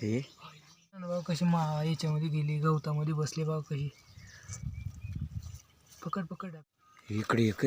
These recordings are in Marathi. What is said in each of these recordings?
हे. बाबा कशी मा याच्यामध्ये गेली गवतामध्ये बसली बाबा कशी? पकड पकड. इकडे एक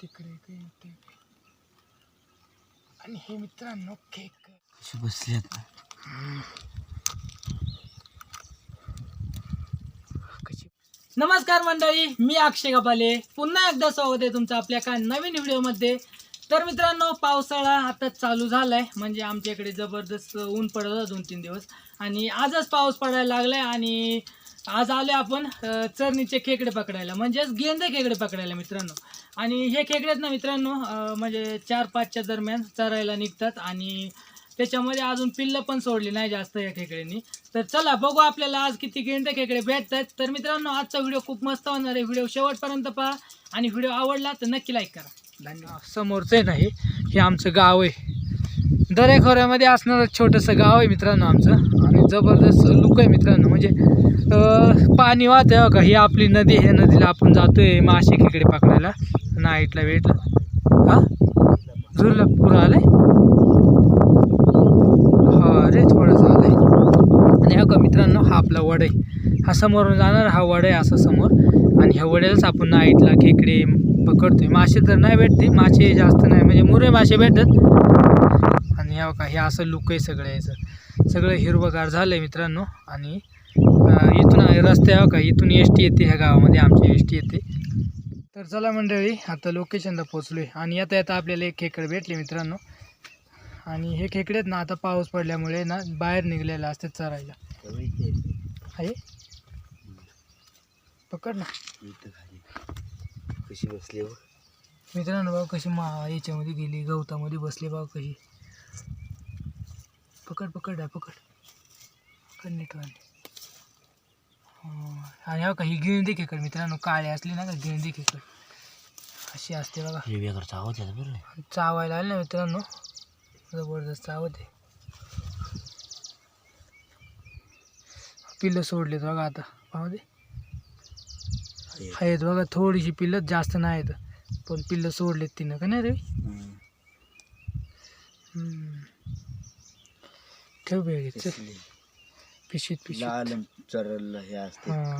तिकडे इकडे. आणि हे मित्रांनो केक. कशी बसली आता? नमस्कार मंडळी मी अक्षय कपाले. पुन्हा एकदा स्वागत आहे तुमचं आपल्या एका नवीन व्हिडिओमध्ये तर मित्रांनो पावसाळा आता चालू झालाय. म्हणजे आमच्या इकडे जबरदस्त ऊन पडत दोन तीन दिवस. आणि आजच पाऊस पडायला लागलाय आणि आज आले आपण चरणीचे खेकडे पकडायला. म्हणजेच गेंदे खेकडे पकडायला मित्रांनो. आणि हे खेकडे आहेत ना मित्रांनो म्हणजे चार पाचच्या दरम्यान चरायला निघतात. आणि त्याच्यामध्ये अजून पिल्लं पण सोडली नाही जास्त या खेकड्यांनी. तर चला बघू आपल्याला आज किती गेंदे खेकडे भेटतात. तर मित्रांनो आजचा व्हिडिओ खूप मस्त होणार आहे. व्हिडिओ शेवटपर्यंत पहा. आणि व्हिडिओ आवडला तर नक्की लाईक करा. धन्यवाद समोरचं आहे नाही हे? आमचं गाव आहे. दरेखोऱ्यामध्ये असणारं छोटंसं गाव आहे मित्रांनो आमचं. आणि जबरदस्त लुक आहे मित्रांनो. म्हणजे पाणी वाहत आहे हो का? ही आपली नदी आहे. नदीला आपण जातोय मासे खेकडे पकडायला. नाईटला वेटला. हा? झुरला पुरं आलं हा अरे थोडंसं आलंय. आणि हा का मित्रांनो हा आपला वड आहे. हा समोरून जाणार हा वड आहे असं समोर. आणि ह्या वड्यालाच आपण नाईटला खेकडे पकडतोय मासे तर नाही भेटते मासे जास्त नाही. म्हणजे मुरे मासे भेटतात. आणि ह्या का हे असं लुक आहे सगळं याचं. सगळं हिरवगार झालं आहे मित्रांनो. आणि इथून रस्ते का? इथून एस टी येते ह्या गावामध्ये आमची एस टी येते. तर चला मंडळी आता लोकेशनला पोचलो आहे आणि येता येता आपल्याला एक खेकडे भेटले मित्रांनो. आणि हे खेकडे आहेत ना आता पाऊस पडल्यामुळे ना बाहेर निघलेले असतात चरायला. आहे. पकड ना. कशी बसली हो? मित्रांनो बघा कशी मा याच्यामध्ये गेली गवतामध्ये बसली बघा कशी. पकड पकड आहे पकड. पकड नीट आणि हा काही गिळदी खेकड मित्रांनो काळे असली ना का गिळदी खेकड अशी असते बघा. वेगळं आवाज आहे बरं. चावायला आले ना मित्रांनो जबरदस्त चावत आहे. पिल्लं सोडलेत बघा आता. पाहू दे. आहेत बघा थोडीशी पिल्लं जास्त नाही आहेत पण पिल्लं सोडलेत तिनं का नाही रे. ठेव चल. पिशीत पिशीत.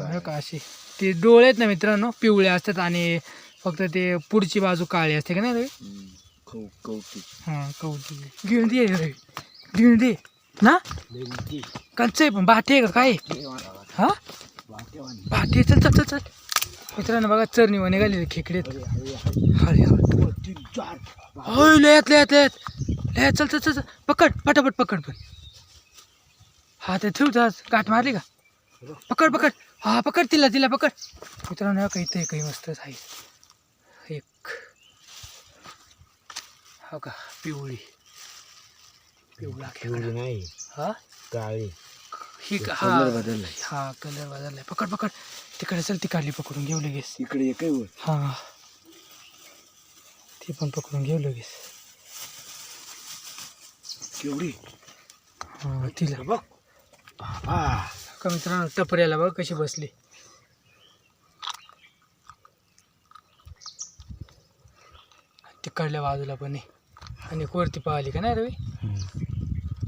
हे का अशी ते डोळे आहेत ना मित्रांनो पिवळे असतात आणि फक्त ते पुढची बाजू काळी असते का नाही रे? हम्म. कौ कौतिक. हां कौतुक. घेऊन दे रे. घेऊन दे. ना? कंच आहे पण बाटे आहे का काय? हा? बाटे चल चल चल चल. मित्रांनो बघा चरणी निघाली खेकडे हळे होय लयात लयात लयात लयात चल चल चल चल. पकड पटापट पकड पण. हा ते ठेव जा गाठ मारली का? पकड पकड. हा पकड तिला तिला पकड. मित्रांनो काही ते काही मस्तच आहे. एक. हो का पिवळी. पिवळा खेकडा. नाही. हा? काळी. ही हा. हा कलर बदललाय. पकड पकड. तिकडे चल ती काढली पकडून घेऊ लगेच. इकडे एक आहे वर. हा. ती पण पकडून घेऊ लगेच. केवढी? हा तिला. बघ. बाबा. का मित्रांनो टपऱ्याला बघ कशी बसली. तिकडल्या बाजूला पण आहे. आणि एक वरती पाहिली का नाही रवी?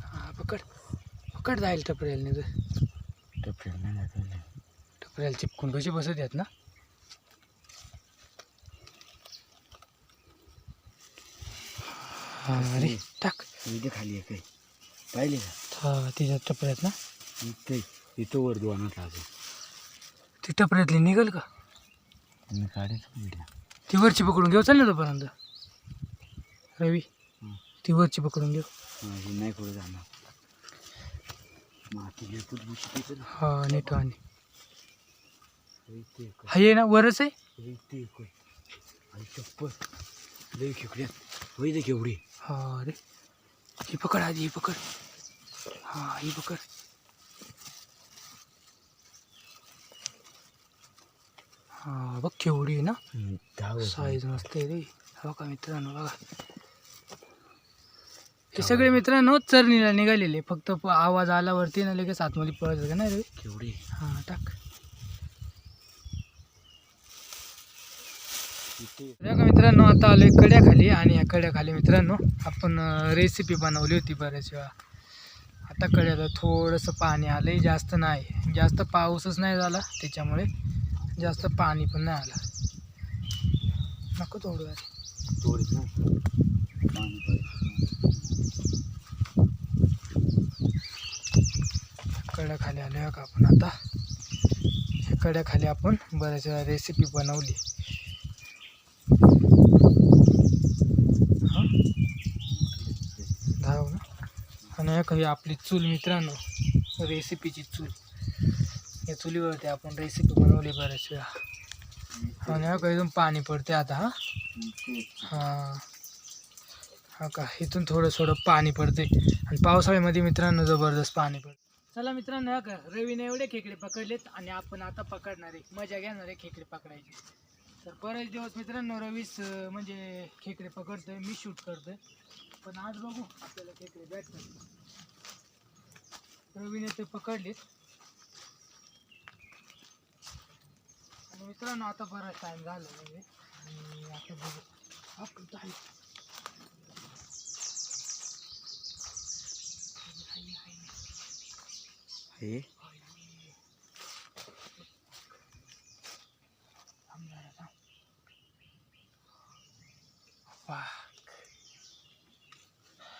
हा पकड. पकड जाईल टपऱ्याला नाही तर टपऱ्याला चिपकून कशी बसत आहेत ना? हा अरे टाक. इथे खाली आहे पाहिले का? हा तिच्या टपऱ्यात ना? इथे इथं वर दोनात अजून. ती टपऱ्यातली निघल का? मी काढायचं ती वरची पकडून घेऊ चाल ना तोपर्यंत. रवी हं. ती वरची पकडून घेऊ. हे नाही पुढे जाणार. माती पुढे हा नीट आणि हा ये ना वरच आहे. आई चप्पल लई खेकड्यात होई दे केवढी हा अरे ही पकड आधी ही पकड हा ही पकड हा बघ केवढी आहे ना साईज मस्त आहे रे हो का मित्रांनो बघा हे सगळे मित्रांनो चरणीला निघालेले फक्त आवाज आल्यावरती ना लगेच आतमध्ये पळत का नाही रे? केवढी हा टाक बघा मित्रांनो आता आलोय कड्याखाली आणि या कड्याखाली मित्रांनो आपण रेसिपी बनवली होती बऱ्याच वेळा आता कळलं थोडंसं पाणी आलंय जास्त नाही. जास्त पाऊसच नाही झाला त्याच्यामुळे जास्त पाणी पण नाही आलं. नको थोडं आधी. तोडीत ना. पाणी पाहिजे. कड्या खाली आलो का आपण आता. ह्या कड्या खाली आपण बऱ्याच वेळा रेसिपी बनवली. धाव ना? आणि ह्या काही आपली चूल मित्रांनो रेसिपीची चूल. या चुलीवरती आपण रेसिपी बनवली बऱ्याच वेळा आणि हा इथून पाणी पडते आता हा? हा. हा का? इथून थोडं थोडं पाणी पडते आणि पावसाळ्यामध्ये मित्रांनो जबरदस्त पाणी पडते चला मित्रांनो हा का? रवीने एवढे खेकडे पकडलेत आणि आपण आता पकडणार आहे. मजा घेणार आहे खेकडे पकडायची. तर बरेच दिवस मित्रांनो रवीस अं, म्हणजे खेकडे पकडतोय मी शूट करतोय. पण आज बघू आपल्याला खेकडे भेटतात. रवीने ते पकडलेत. आणि मित्रांनो आता बराच टाइम झाला म्हणजे. आणि आता बघू. आपण काय हे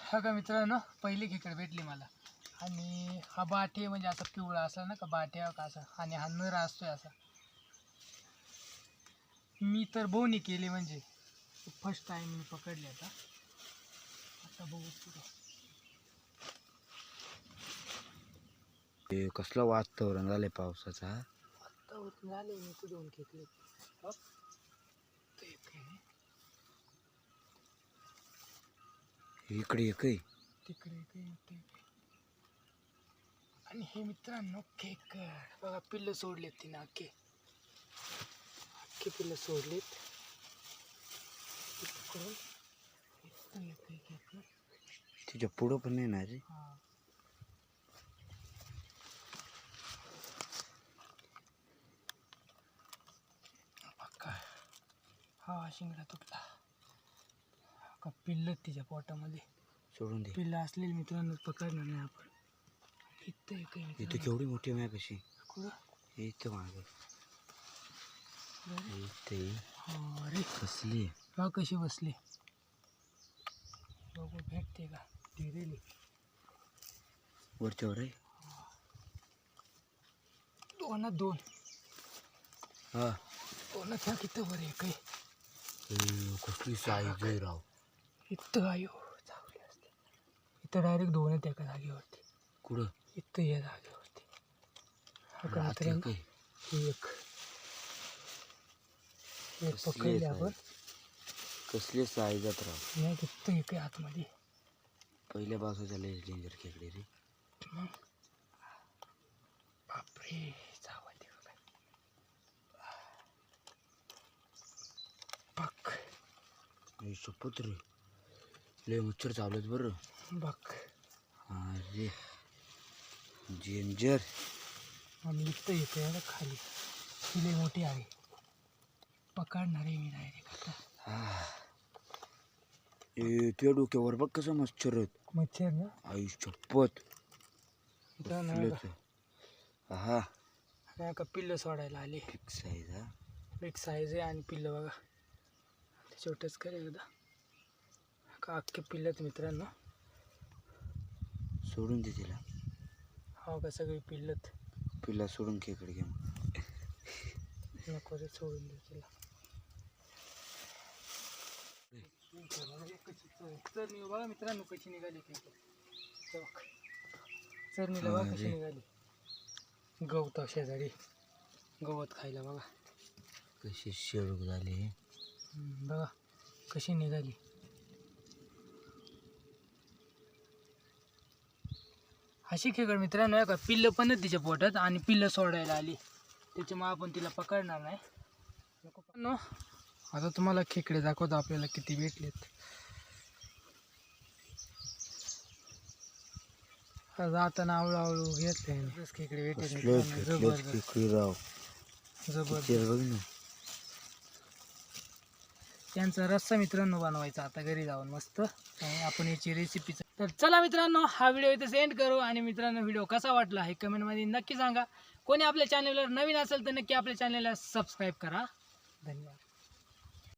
हा का मित्रांनो पहिली खेकडे भेटली मला. आणि हा बाटे म्हणजे असा पिवळा असला ना का बाट्या का असा. आणि हा नर असतोय असा. मी तर बोनी केली म्हणजे. फर्स्ट टाइम मी पकडले आता. आता बघू हे कसलं वातावरण झालंय पावसाचा आता होत झाले मी तू दोन खेकले ते एक आहे. इकडे तिकडे एक आहे, इथे एक आहे. आणि हे मित्रांनो खेकड बघा पिल्लं सोडलेत तिने अख्खे अख्खे पिल्लं सोडलेत. इकडून इथं एक आहे खेकड. तिच्या पुढं पण नाही ना रे हा. हा शिंगडा तुटला. का पिल्लं तिच्या पोटामध्ये? सोडून दे. पिल्लं असलेली मित्रांनो पकडणार नाही आपण. इथं एक आहे इथं मित्रांनो. केवढी मोठी आहे कशी कुठं? इथं माग. बरं. इथे अरे. कसली? बघ कशी बसली. बघू भेटते का? ढिरेली वरच्यावर आहे? दोन दोन. हा. दोन त्या किती बरे काही हे कसली साईज आहे राव. इथं आयो चावली असते. इथं डायरेक्ट दोन आहेत एका जागेवरती. कुठं? इथं या जागेवरती. हा मित्रांनो? काय? ही एक एक कसली पकडली आहे आपण कसले साईजात राव नाही इथं एक आहे आतमध्ये? पहिल्या पावसाच्या लय डेंजर खेकडे रे. बापरे जावा ते बघा. हे शपथ रे. लय मच्छर चावलेत बरं. बघ. अरे डेंजर आणि इथं येते खाली. ती लई मोठी आहे. पकडणार आहे मी डायरेक्ट आता. ए तुझ्या डोक्यावर बघ कसं मच्छर मच्छर ना. आई शपथ. हा नाही का पिल्लं सोडायला आली. ठीक साईज हा. बिग साईज आहे आणि पिल्लं बघा. ते छोटंच कर एकदा. का अख्खे पिल्लत मित्रांनो? सोडून दे तिला. हो का सगळी पिल्लत? पिल्ला सोडून खेकडे घे मग. नको रे सोडून दे तिला. चरणी बघा मित्रांनो कशी निघाली चौक चरणीला बघा कशी. निघाली. गवत शेजारी गवत खायला बघा. कशी शेळूक झाली. बघा कशी निघाली. अशी खेकड मित्रांनो आहे का पिल्लं पण तिच्या पोटात आणि पिल्लं सोडायला आली. त्याच्यामुळे आपण तिला पकडणार नाही. आता तुम्हाला खेकडे दाखवतो आपल्याला किती भेटलेत. जाताना आवळू आवळू घेतले खेकडे भेटले जबरदस्त खेकडी राव जबरदस्त पिक्चर बघ ना त्यांचा रस्सा मित्रांनो बनवायचा. आता घरी जाऊन मस्त. आपण याची रेसिपी तर चला मित्रांनो हा व्हिडिओ इथे सेंड करू. आणि मित्रांनो व्हिडिओ कसा वाटला हे कमेंटमध्ये नक्की सांगा. कोणी आपल्या चॅनलवर नवीन असेल तर नक्की आपल्या चॅनलला सबस्क्राईब करा. धन्यवाद.